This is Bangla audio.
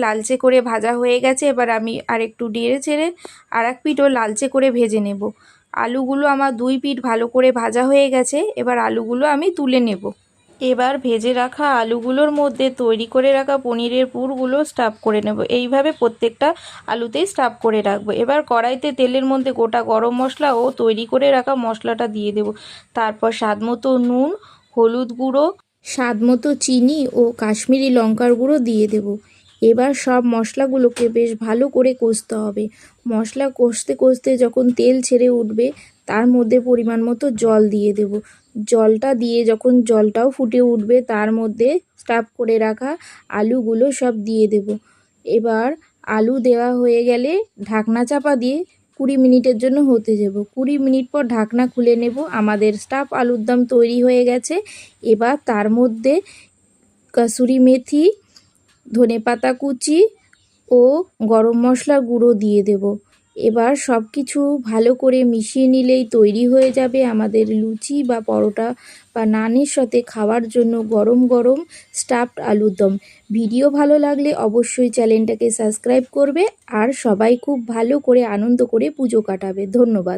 লালচে করে ভাজা হয়ে গেছে, এবার আমি আর একটু নেড়ে চেড়ে আর এক পিঠও লালচে করে ভেজে নেব। আলুগুলো আমার দুই পিঠ ভালো করে ভাজা হয়ে গেছে, এবার আলুগুলো আমি তুলে নেব। এবার ভেজে রাখা আলুগুলোর মধ্যে তৈরি করে রাখা পনিরের পুরগুলো স্টাফ করে নেব। এইভাবে প্রত্যেকটা আলুতেই স্টাফ করে রাখব। এবার কড়াইতে তেলের মধ্যে গোটা গরম মশলা ও তৈরি করে রাখা মশলাটা দিয়ে দেব। তারপর স্বাদ মতো নুন, হলুদ গুঁড়ো স্বাদ মতো চিনি ও কাশ্মীরি লঙ্কার গুঁড়ো দিয়ে দেব। এবার সব মশলাগুলোকে বেশ ভালো করে কষতে হবে। মশলা কষতে কষতে যখন তেল ছেড়ে উঠবে, তার মধ্যে পরিমাণ মতো জল দিয়ে দেব। জলটা দিয়ে যখন জলটাও ফুটে উঠবে, তার মধ্যে স্টাফ করে রাখা আলুগুলো সব দিয়ে দেব। এবার আলু দেওয়া হয়ে গেলে ঢাকনা চাপা দিয়ে কুড়ি মিনিটের জন্য হতে যাব কুড়ি মিনিট পর ঢাকনা খুলে নেব। আমাদের স্টাফ আলুর দম তৈরি হয়ে গেছে। এবার তার মধ্যে কাসুরি মেথি ধনে পাতা কুচি ও গরম মশলা গুঁড়ো দিয়ে দেব। এবার সব কিছু ভালো করে মিশিয়ে নিলেই তৈরি হয়ে যাবে আমাদের লুচি বা পরোটা বা নানের সাথে খাওয়ার জন্য গরম গরম স্টাফড আলুর দম। ভিডিও ভালো লাগলে অবশ্যই চ্যানেলটাকে সাবস্ক্রাইব করবে আর সবাই খুব ভালো করে আনন্দ করে পুজো কাটাবে। ধন্যবাদ।